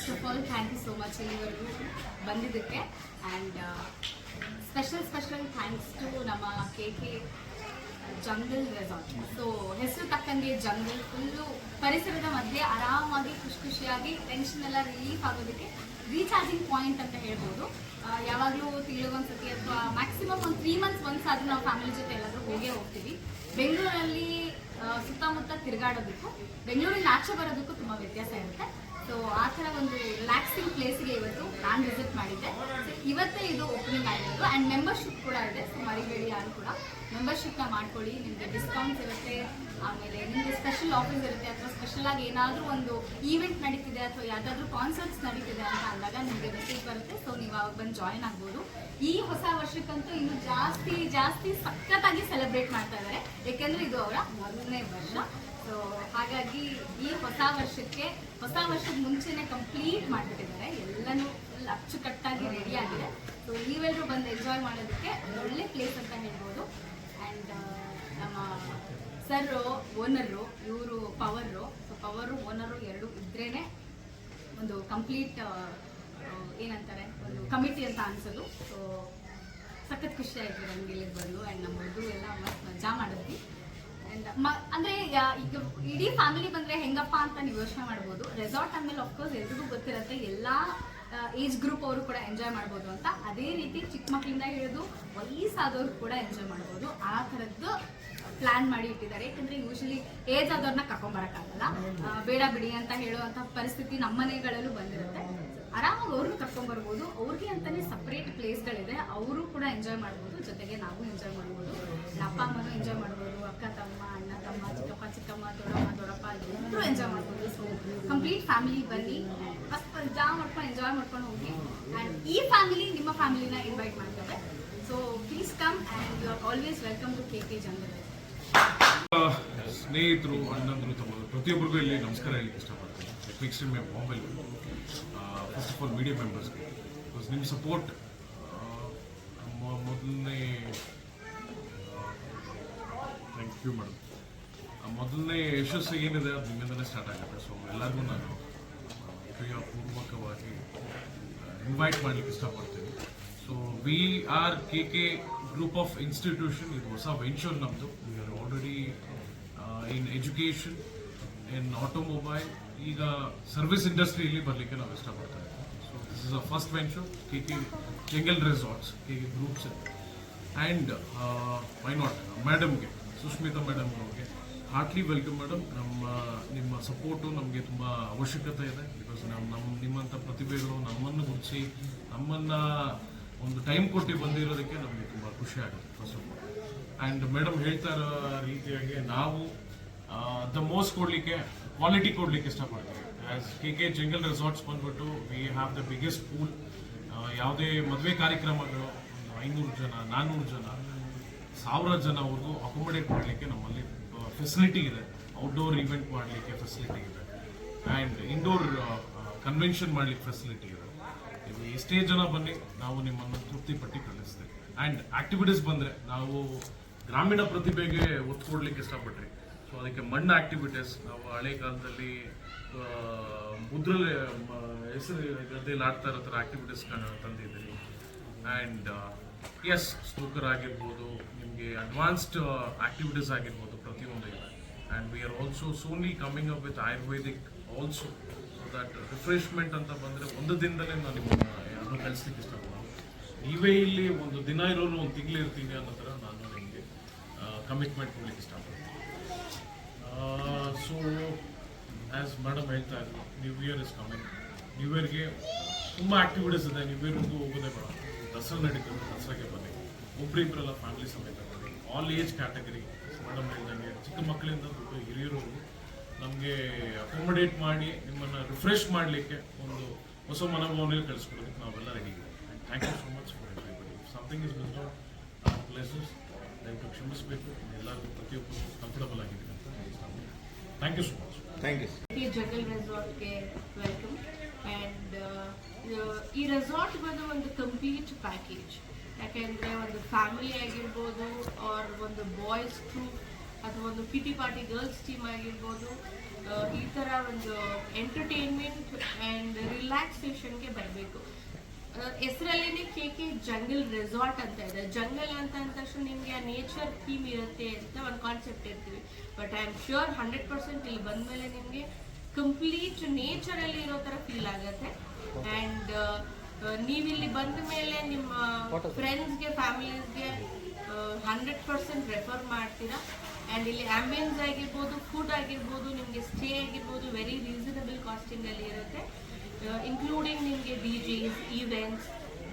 First of all thank you so much ಇಲ್ಲಿವರೆಗೂ ಬಂದಿದ್ದಕ್ಕೆ. And special special thanks to ನಮ್ಮ K K jungle resort so ಹೆಸರು ತಕ್ಕಂಗೆ jungle full ಪರಿಸರದ ಮಧ್ಯೆ ಆರಾಮಾಗಿ, ಖುಷಿ ಖುಷಿಯಾಗಿ ಟೆನ್ಷನ್ ಎಲ್ಲ ರಿಲೀಫ್ ಆಗೋದಕ್ಕೆ ರೀಚಾರ್ಜಿಂಗ್ ಪಾಯಿಂಟ್ ಅಂತ ಹೇಳ್ಬೋದು. ಯಾವಾಗಲೂ ತಿಂಗಳಿಗೊಂದ್ಸತಿ ಅಥವಾ ಮ್ಯಾಕ್ಸಿಮಮ್ ಒಂದು ತ್ರೀ ಮಂತ್ಸ್ ಒನ್ಸ್ ಆದರೂ ನಾವು ಫ್ಯಾಮಿಲಿ ಜೊತೆ ಎಲ್ಲಾದರೂ ಹೋಗೇ ಹೋಗ್ತೀವಿ. ಬೆಂಗಳೂರಲ್ಲಿ ಸುತ್ತಮುತ್ತ ತಿರುಗಾಡೋದಕ್ಕೂ ಬೆಂಗಳೂರಲ್ಲಿ ಆಚೆ ಬರೋದಕ್ಕೂ ತುಂಬ ವ್ಯತ್ಯಾಸ ಇರುತ್ತೆ. ಸೊ ಆ ಥರ ಒಂದು ರಿಲ್ಯಾಕ್ಸಿಂಗ್ ಪ್ಲೇಸ್ಗೆ ಇವತ್ತು ನಾನು ವಿಸಿಟ್ ಮಾಡಿದ್ದೆ. ಇವತ್ತೇ ಇದು ಓಪನಿಂಗ್ ಆಗಿರೋದು. ಆ್ಯಂಡ್ ಮೆಂಬರ್ಶಿಪ್ ಕೂಡ ಇದೆ. ಸೊ ಮರಿಬೇಡಿ ಯಾರು ಕೂಡ. ಮೆಂಬರ್ಶಿಪ್ನ ಮಾಡ್ಕೊಳ್ಳಿ. ನಿಮಗೆ ಡಿಸ್ಕೌಂಟ್ಸ್ ಇರುತ್ತೆ. ಆಮೇಲೆ ನಿಮಗೆ ಸ್ಪೆಷಲ್ ಆಫರ್ಸ್ ಇರುತ್ತೆ. ಅಥವಾ ಸ್ಪೆಷಲ್ ಆಗಿ ಏನಾದರೂ ಒಂದು ಈವೆಂಟ್ ನಡೀತಿದೆ ಅಥವಾ ಯಾವುದಾದ್ರೂ ಕಾನ್ಸರ್ಟ್ಸ್ ನಡೀತಿದೆ ಅಂತ ಅಂದಾಗ ನಿಮಗೆ ಮೆಸೇಜ್ ಬರುತ್ತೆ. ಸೊ ನೀವು ಅವಾಗ ಬಂದು ಜಾಯಿನ್ ಆಗ್ಬೋದು. ಈ ಹೊಸ ವರ್ಷಕ್ಕಂತೂ ಇನ್ನು ಜಾಸ್ತಿ ಜಾಸ್ತಿ ಸಖತ್ತಾಗಿ ಸೆಲೆಬ್ರೇಟ್ ಮಾಡ್ತಾ ಇದ್ದಾರೆ. ಯಾಕೆಂದ್ರೆ ಇದು ಅವರ ಮೊದಲನೇ ವರ್ಷ. ಸೊ ಹಾಗಾಗಿ ಈ ಹೊಸ ವರ್ಷಕ್ಕೆ, ಹೊಸ ವರ್ಷದ ಮುಂಚೆನೆ ಕಂಪ್ಲೀಟ್ ಮಾಡಿಬಿಟ್ಟಿದ್ದಾರೆ. ಎಲ್ಲನೂ ಫುಲ್ ಅಚ್ಚುಕಟ್ಟಾಗಿ ರೆಡಿ ಆಗಿದೆ. ಸೊ ನೀವೆಲ್ಲರೂ ಬಂದು ಎಂಜಾಯ್ ಮಾಡೋದಕ್ಕೆ ಒಳ್ಳೆ ಪ್ಲೇಸ್ ಅಂತ ಹೇಳ್ಬೋದು. ಆ್ಯಂಡ್ ನಮ್ಮ ಸರ್ ಓನರು ಇವರು ಪವರು ಸೊ ಪವರು ಓನರು ಎರಡು ಇದ್ರೇ ಒಂದು ಕಂಪ್ಲೀಟ್ ಏನಂತಾರೆ, ಒಂದು ಕಮಿಟಿ ಅಂತ ಅನ್ಸೋದು. ಸೊ ಸಖತ್ ಖುಷಿ ಆಯಿತು ನಮಗೆ ಇಲ್ಲಿಗೆ ಬಂದು. ಆ್ಯಂಡ್ ನಮ್ಮ ಹುಡುಗರು ಎಲ್ಲ ಮಜಾ ಮಾಡಿದ್ವಿ. ಅಂದರೆ ಈಗ ಇಡೀ ಫ್ಯಾಮಿಲಿ ಬಂದ್ರೆ ಹೆಂಗಪ್ಪ ಅಂತ ನೀವು ಯೋಚನೆ ಮಾಡ್ಬೋದು. ರೆಸಾರ್ಟ್ ಅಂದ್ಮೇಲೆ ಅಫ್ಕೋರ್ಸ್ ಎಲ್ರಿಗೂ ಗೊತ್ತಿರತ್ತೆ, ಎಲ್ಲಾ ಏಜ್ ಗ್ರೂಪ್ ಅವರು ಕೂಡ ಎಂಜಾಯ್ ಮಾಡ್ಬೋದು ಅಂತ. ಅದೇ ರೀತಿ ಚಿಕ್ಕ ಮಕ್ಕಳಿಂದ ಹಿಡಿದು ವಯಸ್ಸಾದವ್ರು ಕೂಡ ಎಂಜಾಯ್ ಮಾಡ್ಬೋದು. ಆ ಥರದ್ದು ಪ್ಲಾನ್ ಮಾಡಿ ಇಟ್ಟಿದ್ದಾರೆ. ಯಾಕಂದ್ರೆ ಯೂಶಲಿ ಏಜ್ ಆದವ್ರನ್ನ ಕರ್ಕೊಂಬರಕ್ಕಾಗಲ್ಲ ಬೇಡ ಬಿಡಿ ಅಂತ ಹೇಳುವಂತ ಪರಿಸ್ಥಿತಿ ನಮ್ಮ ಮನೆಗಳಲ್ಲೂ ಬಂದಿರುತ್ತೆ. ಆರಾಮಾಗಿ ಅವ್ರನ್ನ ಕರ್ಕೊಂಬರ್ಬೋದು ಅವ್ರಿಗೆ ಅಂತಾನೆ ಸಪ್ರೇಟ್ ಪ್ಲೇಸ್ಗಳಿದೆ ಅವರು ಕೂಡ ಎಂಜಾಯ್ ಮಾಡ್ಬೋದು. ಜೊತೆಗೆ ನಾವು ಎಂಜಾಯ್ ನಮ್ಮ ಅಪ್ಪ, ಅಮ್ಮನೂ ಎಂಜಾಯ್ ಮಾಡ್ಬೋದು. ಅಕ್ಕ ತಮ್ಮ ಅಣ್ಣ ತಮ್ಮ ಚಿಕ್ಕಪ್ಪ ಚಿಕ್ಕಮ್ಮ ದೊಡ್ಡಮ್ಮ ದೊಡ್ಡಪ್ಪ ಎಲ್ಲರೂ ಎಂಜಾಯ್ ಮಾಡ್ಕೊಂಡು ಸೊ ಕಂಪ್ಲೀಟ್ ಫ್ಯಾಮಿಲಿ ಬನ್ನಿ ಮಸ್ತ್ ಮಜಾ ಮಾಡ್ಕೊಂಡು ಎಂಜಾಯ್ ಮಾಡ್ಕೊಂಡು ಹೋಗಿ ಆ್ಯಂಡ್ ಈ ಫ್ಯಾಮಿಲಿ ನಿಮ್ಮ ಫ್ಯಾಮಿಲಿನ ಇನ್ವೈಟ್ ಮಾಡ್ತೇವೆ so please come and you are always welcome to K K jungle ಸ್ನೇಹಿತರು ಅಣ್ಣಂದರು ತಮ್ಮ ಪ್ರತಿಯೊಬ್ಬರಿಗೂ ಇಲ್ಲಿ ನಮಸ್ಕಾರ ಹೇಳಲಿಕ್ಕೆ ಇಷ್ಟಪಡ್ತೀನಿ next may mobile first of all media ಮೆಂಬರ್ಸ್ಗೆ because ನಿಮ್ಮ ಸಪೋರ್ಟ್ ಮೊದಲನೇ ಥ್ಯಾಂಕ್ ಮಾಡೋದು. ಮೊದಲನೇ ಯಶಸ್ಸು ಏನಿದೆ ಅದು ನಿಮ್ಮಿಂದಲೇ ಸ್ಟಾರ್ಟ್ ಆಗುತ್ತೆ. ಸೊ ಎಲ್ಲರಿಗೂ ನಾನು ಪೂರ್ವಕವಾಗಿ ಇನ್ವೈಟ್ ಮಾಡಲಿಕ್ಕೆ ಇಷ್ಟಪಡ್ತೀನಿ. So we are K K group of institution ಇದು ಹೊಸ ವೆಂಚರ್ ನಮ್ಮದು we are already in education in automobile ಈಗ ಸರ್ವಿಸ್ ಇಂಡಸ್ಟ್ರಿಯಲ್ಲಿ ಬರಲಿಕ್ಕೆ ನಾವು ಇಷ್ಟಪಡ್ತಾ ಇದ್ದೀವಿ so this is a first venture K K jungle resorts K K groups and why not ಮೇಡಮ್ಗೆ Sushmita madam ಅವ್ರಿಗೆ ಹಾರ್ಟ್ಲಿ ವೆಲ್ಕಮ್ ಮೇಡಮ್ ನಮ್ಮ, ನಿಮ್ಮ ಸಪೋರ್ಟು ನಮಗೆ ತುಂಬ ಅವಶ್ಯಕತೆ ಇದೆ ಬಿಕಾಸ್ ನಾವು ನಮ್ಮ ನಿಮ್ಮಂಥ ಪ್ರತಿಭೆಗಳು ನಮ್ಮನ್ನು ಗುರುತಿಸಿ, ನಮ್ಮನ್ನು ಒಂದು ಟೈಮ್ ಕೊಟ್ಟು ಬಂದಿರೋದಕ್ಕೆ ನಮಗೆ ತುಂಬ ಖುಷಿ ಆಗುತ್ತೆ first of all and madam ಹೇಳ್ತಾ ಇರೋ ರೀತಿಯಾಗಿ ನಾವು ದ ಮೋಸ್ಟ್ ಕೊಡಲಿಕ್ಕೆ ಕ್ವಾಲಿಟಿ ಕೊಡಲಿಕ್ಕೆ ಇಷ್ಟಪಡ್ತೀವಿ. As K K jungle resorts ಬಂದ್ಬಿಟ್ಟು we have the biggest pool ಯಾವುದೇ ಮದುವೆ ಕಾರ್ಯಕ್ರಮಗಳು, ಒಂದು ಐನೂರು ಜನ ನಾನ್ನೂರು ಜನ ಸಾವಿರ ಜನವರೆಗೂ ಅಕೊಮಡೇಟ್ ಮಾಡಲಿಕ್ಕೆ ನಮ್ಮಲ್ಲಿ ಫೆಸಿಲಿಟಿ ಇದೆ. ಔಟ್ಡೋರ್ ಇವೆಂಟ್ ಮಾಡಲಿಕ್ಕೆ ಫೆಸಿಲಿಟಿ ಇದೆ. ಆ್ಯಂಡ್ ಇಂಡೋರ್ ಕನ್ವೆನ್ಷನ್ ಮಾಡಲಿಕ್ಕೆ ಫೆಸಿಲಿಟಿ ಇದೆ. ನೀವು ಎಷ್ಟೇ ಜನ ಬನ್ನಿ, ನಾವು ನಿಮ್ಮನ್ನು ತೃಪ್ತಿಪಟ್ಟು ಕಳಿಸ್ತೇವೆ ಆ್ಯಂಡ್ ಆ್ಯಕ್ಟಿವಿಟೀಸ್ ಬಂದರೆ ನಾವು ಗ್ರಾಮೀಣ ಪ್ರತಿಭೆಗೆ ಒತ್ತು ಕೊಡಲಿಕ್ಕೆ ಇಷ್ಟಪಟ್ರಿ. ಸೊ ಅದಕ್ಕೆ ಮಣ್ಣು ಆ್ಯಕ್ಟಿವಿಟೀಸ್ ನಾವು ಹಳೆ ಕಾಲದಲ್ಲಿ ಮುದ್ರಲ್ಲಿ ಹೆಸರು ಗದ್ದೆಯಲ್ಲಿ ಆಡ್ತಾ ಇರೋ ಥರ ಆಕ್ಟಿವಿಟೀಸ್ ತಂದಿದ್ದೀವಿ. ಆ್ಯಂಡ್ ಎಸ್ ಸ್ನೂಕರ್ ಆಗಿರ್ಬೋದು, ನಿಮಗೆ ಅಡ್ವಾನ್ಸ್ಡ್ ಆಕ್ಟಿವಿಟೀಸ್ ಆಗಿರ್ಬೋದು ಪ್ರತಿಯೊಂದು ಇದೆ and we are also soonly coming up with ayurvedic also so that refreshment ಅಂತ ಬಂದರೆ ಒಂದು ದಿನದಲ್ಲೇ ನಾನು ನಿಮ್ಮನ್ನು ಯಾರನ್ನೂ ಕಳಿಸ್ಲಿಕ್ಕೆ ಇಷ್ಟಪಡೋದು ನೀವೇ ಇಲ್ಲಿ ಒಂದು ದಿನ ಇರೋನು ಒಂದು ತಿಂಗಳು ಇರ್ತೀನಿ ಅನ್ನೋ ಥರ ನಾನು ನಿಮಗೆ ಕಮಿಟ್ಮೆಂಟ್ ಕೊಡ್ಲಿಕ್ಕೆ ಇಷ್ಟಪಡ್ತೀನಿ. ಸೊ ಆ್ಯಸ್ ಮೇಡಮ್ ಹೇಳ್ತಾ ಇದ್ರು new year is coming new ಇಯರ್ಗೆ ತುಂಬ ಆ್ಯಕ್ಟಿವಿಟೀಸ್ ಇದೆ ನ್ಯೂ ಇಯರ್ಗೂ ಹೋಗೋದೇ ಬೇಡ. ದಸರಾ ನಡೀತದೆ ದಸರಾಗೆ ಬನ್ನಿ. ಒಬ್ಬರಿಬ್ಬರೆಲ್ಲ ಫ್ಯಾಮಿಲಿ ಸಮೇತ ಬನ್ನಿ ಆಲ್ ಏಜ್ ಕ್ಯಾಟಗರಿ ಮೇಡಮ್ ಹೇಳ್ದಂಗೆ ಚಿಕ್ಕ ಮಕ್ಕಳಿಂದ ದೊಡ್ಡ ಹಿರಿಯರವರೆಗೂ ನಮಗೆ ಅಕೊಮಡೇಟ್ ಮಾಡಿ ನಿಮ್ಮನ್ನು ರಿಫ್ರೆಶ್ ಮಾಡಲಿಕ್ಕೆ ಒಂದು ಹೊಸ ಮನೋಭಾವನೆಯಲ್ಲಿ ಕಳಿಸ್ಕೊಡೋದಕ್ಕೆ ನಾವೆಲ್ಲ ರೆಡಿ ಇದ್ದೀವಿ. Thank you so much for everybody something is miss out places ದಯವಿಟ್ಟು ಕ್ಷಮಿಸಬೇಕು. ಎಲ್ಲರಿಗೂ ಪ್ರತಿಯೊಬ್ಬರು ಕಂಫರ್ಟಬಲ್ ಆಗಿದೆ ಅಂತ thank you so much thank you K jungle ರೆಸಾರ್ಟ್ಗೆ ವೆಲ್ಕಮ್ ಆ್ಯಂಡ್ ಈ ರೆಸಾರ್ಟ್ ಬಂದು ಒಂದು ಕಂಪ್ಲೀಟ್ ಪ್ಯಾಕೇಜ್ ಯಾಕೆಂದರೆ ಒಂದು ಫ್ಯಾಮಿಲಿ ಆಗಿರ್ಬೋದು ಆರ್ ಒಂದು ಬಾಯ್ಸ್ ಥ್ರೂ ಅಥವಾ ಒಂದು ಕಿಟಿ ಪಾರ್ಟಿ ಗರ್ಲ್ಸ್ ಟೀಮ್ ಆಗಿರ್ಬೋದು ಈ ಥರ ಒಂದು ಎಂಟರ್ಟೈನ್ಮೆಂಟ್ ಆ್ಯಂಡ್ ರಿಲ್ ರಿಲ್ಯಾಕ್ಸೇಷನ್ಗೆ ಬರಬೇಕು. ಹೆಸರಲ್ಲೇನೆ ಕೆ ಕೆ ಜಂಗಲ್ ರೆಸಾರ್ಟ್ ಅಂತ ಇದೆ. ಜಂಗಲ್ ಅಂತ ಅಂದ ತಕ್ಷಣ ನಿಮಗೆ ಆ ನೇಚರ್ ಥೀಮ್ ಇರುತ್ತೆ ಅಂತ ಒಂದು ಕಾನ್ಸೆಪ್ಟ್ ಇರ್ತೀವಿ. But I am sure hundred percent ಇಲ್ಲಿ ಬಂದಮೇಲೆ ನಿಮಗೆ ಕಂಪ್ಲೀಟ್ ನೇಚರಲ್ಲಿ ಇರೋ ಥರ ಫೀಲ್ ಆಗುತ್ತೆ. ಆ್ಯಂಡ್ ನೀವಿಲ್ಲಿ ಬಂದ ಮೇಲೆ ನಿಮ್ಮ ಫ್ರೆಂಡ್ಸ್ಗೆ ಫ್ಯಾಮಿಲೀಸ್ಗೆ ಹಂಡ್ರೆಡ್ ಪರ್ಸೆಂಟ್ ರೆಫರ್ ಮಾಡ್ತೀರಾ? ಆ್ಯಂಡ್ ಇಲ್ಲಿ ಆಂಬಿಯನ್ಸ್ ಆಗಿರ್ಬೋದು ಫುಡ್ ಆಗಿರ್ಬೋದು ನಿಮಗೆ ಸ್ಟೇ ಆಗಿರ್ಬೋದು ವೆರಿ ರೀಸನಬಲ್ ಕಾಸ್ಟಿಂಗಲ್ಲಿ ಇರುತ್ತೆ. ಇನ್ಕ್ಲೂಡಿಂಗ್ ನಿಮಗೆ DJs events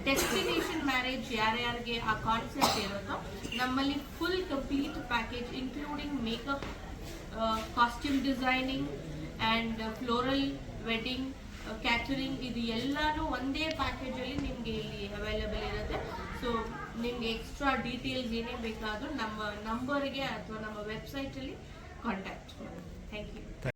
destination marriage ಯಾರ್ಯಾರಿಗೆ ಆ ಕಾನ್ಸೆಪ್ಟ್ ಇರುತ್ತೋ ನಮ್ಮಲ್ಲಿ full complete package including makeup costume designing and floral wedding catering ಇದು ಎಲ್ಲಾನು ಒಂದೇ ಪ್ಯಾಕೇಜಲ್ಲಿ ನಿಮಗೆ ಇಲ್ಲಿ ಅವೈಲೇಬಲ್ ಇರುತ್ತೆ. ಸೊ ನಿಮಗೆ ಎಕ್ಸ್ಟ್ರಾ ಡೀಟೇಲ್ಸ್ ಏನೇ ಬೇಕಾದರೂ ನಮ್ಮ ನಂಬರ್ಗೆ ಅಥವಾ ನಮ್ಮ ವೆಬ್ಸೈಟಲ್ಲಿ ಕಾಂಟ್ಯಾಕ್ಟ್ ಮಾಡಿ ಥ್ಯಾಂಕ್ ಯು